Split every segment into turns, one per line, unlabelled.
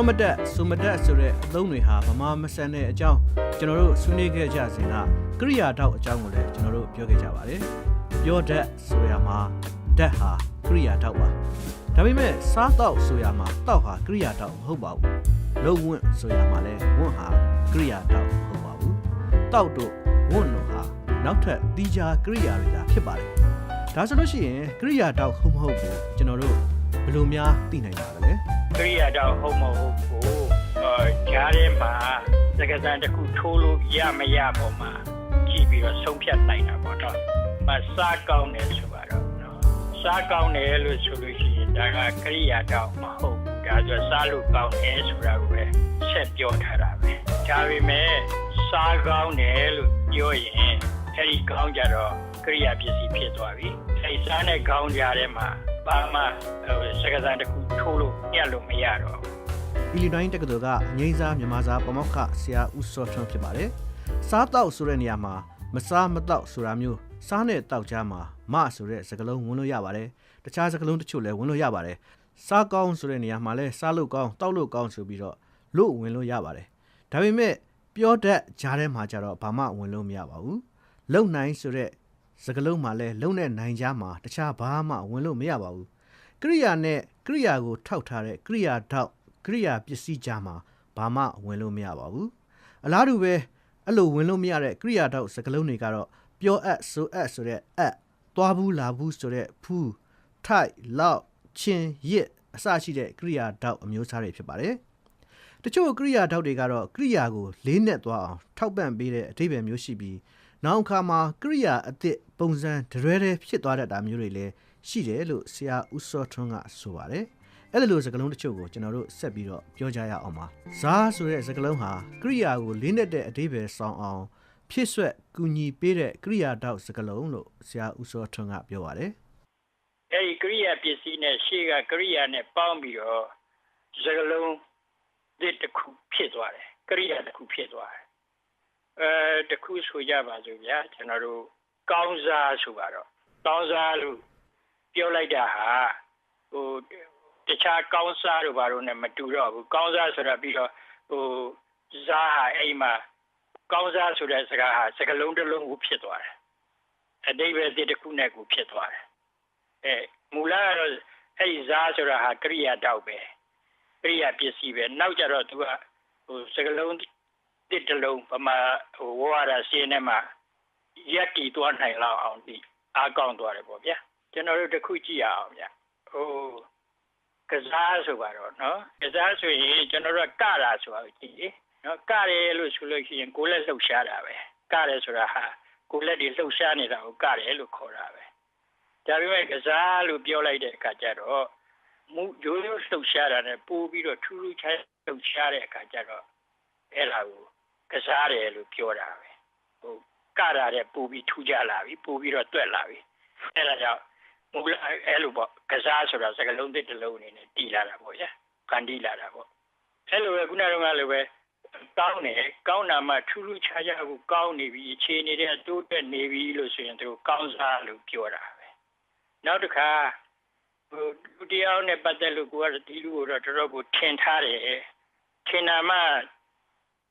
တော့မတက်ဆိုမတက်ဆိုတဲ့အသုံးတွေဟာဗမာမဆန်တဲ့အကြောင်းကျွန်တော်တို့ဆွေးနွေးခဲ့ကြစဉ်ကကရိယာတောက်အကြောင်းကိုလည်းကျွန်တော်တို့ပြောခဲ့ကြပါတယ်ပြောတတ်ဆိုရမှာဓာတ်ဟာကရိယာတောက်ပါဒါပေမဲ့စားတော့ဆိုရမှာတောက်ဟာကရိယာတောက်မဟုတ်ပါဘူးလုံးဝင့်ဆိုရမှာလဲဝင့်ဟာကရိယာတောက်မဟုတ်ပါဘူးတောက်တို့ဝင့်တို့ဟာနောက်ထပ်တီးခြားကရိယာတွေကဖြစ်ပါတယ်ဒါဆိုလို့ရှိရင်ကရိယာတောက်ဟုတ်မဟုတ်ဘူးကျွန်တော်တို့ဘယ်လိုများသိနိုင်ပါလဲ
ကရိယာတော့ဟုတ်မဟုတ်ဘူးအာကြားထဲမှာစကားစံတစ်ခုထိုးလို့ရမရပေါ်မှာကြည့်ပြီးတော့ဆုံးဖြတ်နိုင်တာပေါ့နော်။မစားကောင်းတယ်ဆိုတော့နော်။စားကောင်းတယ်လို့ဆိုလို့ရှိရင်ဒါကကရိယာတော့မဟုတ်ဘူး။ဒါဆိုစားလို့ကောင်းတယ်ဆိုတာကိုပဲဆက်ပြောထားတာပဲ။ဒါပေမဲ့စားကောင်းတယ်လို့ပြောရင်အဲ့ဒီကောင်းကြတော့ကရိယာပစ္စည်းဖြစ်သွားပြီ။အဲ့ဒီစားတဲ့ကောင်းကြထဲမှာ ဘာမှဟိုစကားစံတစ်ခုထိုးလို့ညက်လို့မရတော့ဘူး
အီလီတိုင်းတက္ကသိုလ်ကအငိမ့်စားမြန်မာစာပမောက္ခဆရာဦးစောထွန်းဖြစ်ပါတယ်။စားတောက်ဆိုတဲ့နေရာမှာမစားမတောက်ဆိုတာမျိုးစားနဲ့တောက်ကြားမှာမဆိုတဲ့စကားလုံးဝင်လို့ရပါတယ်။တခြားစကားလုံးတချို့လည်းဝင်လို့ရပါတယ်။စားကောင်းဆိုတဲ့နေရာမှာလည်းစားလို့ကောင်းတောက်လို့ကောင်းဆိုပြီးတော့လို့ဝင်လို့ရပါတယ်။ဒါပေမဲ့ပြောတတ်ကြားထဲမှာကြတော့ဘာမှဝင်လို့မရပါဘူး။လုံနိုင်ဆိုတဲ့ စကားလုံးမှာလည်းလုံနဲ့နိုင်ကြားမှာတခြားဘာမှဝင်လို့မရပါဘူး။ကရိယာနဲ့ကရိယာကိုထောက်ထားတဲ့ကရိယာထောက်ကရိယာပစ္စည်းကြားမှာဘာမှဝင်လို့မရပါဘူးအလားတူပဲအဲ့လိုဝင်လို့မရတဲ့ကရိယာထောက်စကလုံးတွေကတော့ပြောအပ်ဆိုအပ်ဆိုတဲ့အပ်သွားဘူးလာဘူးဆိုတဲ့ဖူးထိုက်လောက်ချင်းရစ်အစရှိတဲ့ကရိယာထောက်အမျိုးအစားတွေဖြစ်ပါတယ်တချို့ကရိယာထောက်တွေကတော့ကရိယာကိုလေးနဲ့သွားအောင်ထောက်ပံ့ပေးတဲ့အဓိပ္ပာယ်မျိုးရှိပြီး နောက်အခါမှာကရိယာအသစ်ပုံစံတရွဲတည်းဖြစ်သွားတတ်တာမျိုးတွေလည်းရှိတယ်လို့ဆရာဦးစောထွန်းကဆိုပါတယ်။အဲ့ဒါလိုစကားလုံးတချို့ကိုကျွန်တော်တို့ဆက်ပြီးတော့ပြောကြရအောင်ပါ။ဇာဆိုတဲ့စကားလုံးဟာကရိယာကိုလေးနဲ့တဲ့အဓိပ္ပာယ်ဆောင်အောင်ဖြစ်ဆွက်ကူညီပေးတဲ့ကရိယာတောက်စကားလုံးလို့ဆရာဦးစောထွန်းကပြောပါတယ်
အဲ့ဒီကရိယာပစ္စည်းနဲ့ရှေ့ကကရိယာနဲ့ပေါင်းပြီးတော့စကလုံးတစ်တစ်ခုဖြစ်သွားတယ်ကရိယာတစ်ခုဖြစ်သွားတယ် အဲတစ်ခုဆိုကြပါစို့ဗျာကျွန်တော်တို့ကောင်းစားဆိုပါတော့ကောင်းစားလို့ပြောလိုက်တာဟာဟိုတခြားကောင်းစားတို့ဘာလို့ ਨੇ မတူတော့ဘူးကောင်းစားဆိုတာပြီးတော့ဟိုဇာဟာအဲ့မှာကောင်းစားဆိုတဲ့စကားဟာစကလုံးတစ်လုံးကိုဖြစ်သွားတယ်အတိပ္ပယ်တစ်ခုနဲ့ကိုဖြစ်သွားတယ်အဲမူလကတော့အဲ့ဒီဇာဆိုတာဟာကရိယာတောက်ပဲကရိယာပစ္စည်းပဲနောက်ကြတော့သူကဟိုစကလုံး တစ်တလုံးပမာဟိုဝါရရှင်းထဲမှာရက်တီသွားနိုင်လောက်အောင်ဒီအားကောင်းသွားတယ်ပေါ့ဗျာကျွန်တော်တို့တစ်ခုကြည့်ရအောင်ဗျာဟိုကစားဆိုပါတော့နော်ကစားဆိုရင်ကျွန်တော်တို့ကကတာဆိုတာကြည့်လေနော်ကတယ်လို့ဆိုလို့ရှိရင်ကိုယ်လက်လှုပ်ရှားတာပဲကတယ်ဆိုတာဟာကိုယ်လက်တွေလှုပ်ရှားနေတာကိုကတယ်လို့ခေါ်တာပဲဒါပေမဲ့ကစားလို့ပြောလိုက်တဲ့အခါကျတော့မူရိုးရိုးလှုပ်ရှားတာနဲ့ပို့ပြီးတော့ထူးထူးခြားခြားလှုပ်ရှားတဲ့အခါကျတော့အဲ့ဒါကို ကစားတယ်လို့ပြောတာပဲဟိုကတာတဲ့ပို့ပြီးထူးခြားလာပြီပို့ပြီးတော့တွက်လာပြီအဲ့ဒါကြောင့်မူလအဲ့လိုပေါ့ကစားဆိုတာစကလုံးတစ်တစ်လုံးအနေနဲ့တီးလာတာပေါ့ဗျာကန်တီးလာတာပေါ့အဲ့လိုပဲခုနကတော့လည်းပဲကောင်းတယ်ကောင်းတာမှထူးထူးခြားခြားကိုကောင်းနေပြီအခြေအနေတွေတိုးတက်နေပြီလို့ဆိုရင်သူကောင်းစားလို့ပြောတာပဲနောက်တစ်ခါဟိုလူတယောက်နဲ့ပတ်သက်လို့ကိုကဒီလူကိုတော့တော်တော်ကိုထင်ထားတယ်ထင်တာမှ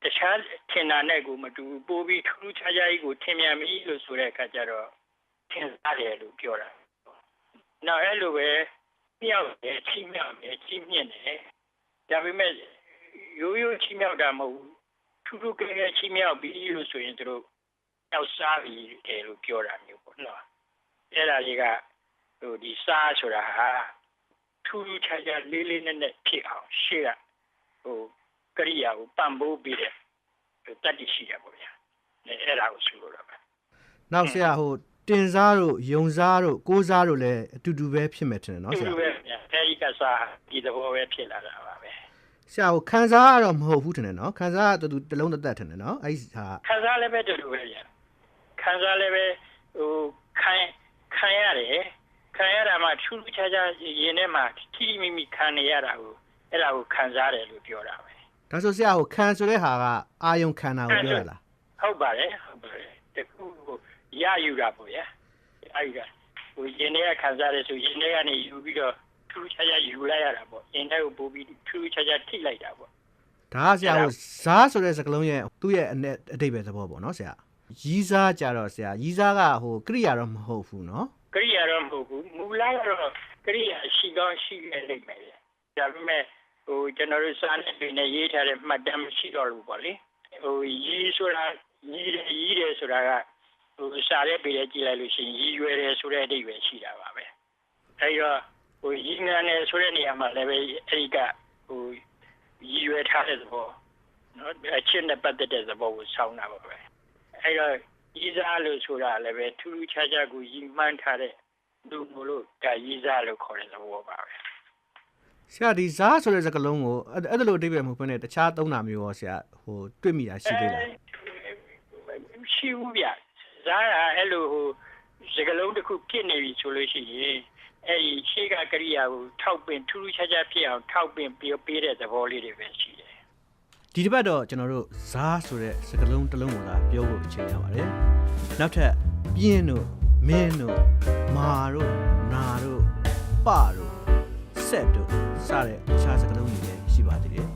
တခြားထင်တာနဲ့ကိုမတူဘူးပို့ပြီးထူးထူးခြားခြားကြီးကိုထင်မြန်ပြီလို့ဆိုတဲ့အခါကျတော့ထင်စားတယ်လို့ပြောတာနောက်အဲ့လိုပဲမြောက်တယ်ချိမြောက်တယ်ချိမြင့်တယ်ဒါပေမဲ့ရိုးရိုးချိမြောက်တာမဟုတ်ဘူးထူးထူးကဲကဲချိမြောက်ပြီလို့ဆိုရင်သူတို့ရောက်စားပြီတယ်လို့ပြောတာမျိုးပေါ့နော်အဲ့ဒါလေးကဟိုဒီစားဆိုတာဟာထူးထူးခြားခြားလေးလေးနက်နက်ဖြစ်အောင်ရှေ့ကဟို ကရိယာကိုပံ့ပိုးပေးတဲ့ဟိုတတ်တရှိရပါဗျာအဲ့အဲ့ဒါကိုဆိုလိုတာပါ။
နောက်ဆရာဟိုတင်စားတို့ယုံစားတို့ကိုးစားတို့လည်းအတူတူပဲဖြစ်မယ်ထင်တယ်နော်
တူ
ဆရာ
တူပဲဗျာအဲဒီကစားဒီသဘောပဲဖြစ်လာတာပါပဲ။
ဆရာဟိုခံစားရတော့မဟုတ်ဘူးထင်တယ်နော်။ခံစားရတူတူတစ်လုံးတစ်သက်ထင်တယ်နော်။အဲ့ဒီဟာ
ခံစားလည်းပဲတူတူပဲဗျာခံစားလည်းပဲဟိုခံခံရတယ်ခံရတာမှထူးထူးခြားခြားရင်ထဲမှာထိမိမိခံနေရတာကိုအဲ့ဒါကိုခံစားတယ်လို့ပြောတာပဲ
ဒါဆိုဆရာဟိုခံဆိုတဲ့ဟာကအာယုံခန္ဓာကိုပြောရလား
ဟုတ်ပါတယ်ဟုတ်ပါတယ်တခုကိုရယူတာပေါ့ဗျာရယူတာဟိုရင်ထဲကခံစားရဆိုရင်ထဲကနေယူပြီးတော့ထူးခြားခြားယူလိုက်ရတာပေါ့အင်းတဲ့ကိုပို့ပြီးထူးခြားခြားထိလိုက်တာပေါ့
ဒါကဆရာဟိုဇားဆိုတဲ့စကားလုံးရဲ့သူ့ရဲ့အနဲ့အတိတ်ပဲသဘောပေါ့နော်ဆရာရီးစားကြတော့ဆရာရီးစားကဟိုကရိယာတော့မဟုတ်ဘူးနော်
ကရိယာတော့မဟုတ်ဘူးမူလကတော့ကရိယာရှိကောင်းရှိခဲ့လိမ့်မယ်လေဒါပေမဲ့ ဟိုကျွန်တော်တို့စာနဲ့တွေနဲ့ရေးထားတဲ့မှတ်တမ်းမရှိတော့ဘူးပေါ့လေဟိုရေးဆိုတာရေးတယ်ရေးတယ်ဆိုတာကဟိုစာရဲပေးတယ်ကြည့်လိုက်လို့ရှိရင်ရေးရွယ်တယ်ဆိုတဲ့အဓိပ္ပာယ်ရှိတာပါပဲအဲဒီတော့ဟိုရေးငံတယ်ဆိုတဲ့နေရာမှာလည်းပဲအဲဒီကဟိုရေးရွယ်ထားတဲ့သဘောနော်အချင်းနဲ့ပတ်သက်တဲ့သဘောကိုစောင်းတာပါပဲအဲဒီတော့ရေးစားလို့ဆိုတာလည်းပဲထူးထူးခြားခြားကိုရီမှန်းထားတဲ့လူမျိုးလို့ဒါရေးစားလို့ခေါ်တဲ့သဘောပါပဲ
ဆရာဒီဇားဆိုတဲ့စကားလုံးကိုအဲ့အဲ့ဒါလိုအတိတ်ပဲမဟုတ်ဘဲနဲ့တခြားသုံးတာမျိုးရောဆရာဟိုတွေ့မိတာရှိသေးလား
ရှိဘူးဗျဇာကအဲ့လိုဟိုစကလုံးတစ်ခုဖြစ်နေပြီဆိုလို့ရှိရင်အဲ့ဒီရှေ့ကကရိယာကိုထောက်ပင်ထူးထူးခြားခြားဖြစ်အောင်ထောက်ပင်ပြပေးတဲ့သဘောလေးတွေပဲရှိတယ်
ဒီတစ်ပတ်တော့ကျွန်တော်တို့ဇားဆိုတဲ့စကားလုံးတစ်လုံးကိုလာပြောဖို့အချိန်ရပါတယ်နောက်ထပ်ပြင်းတို့မင်းတို့မာတို့နာတို့ပတို့ ဆက်တို့စတဲ့တခြားစကားလုံးတွေလည်းရှိပါသေးတယ်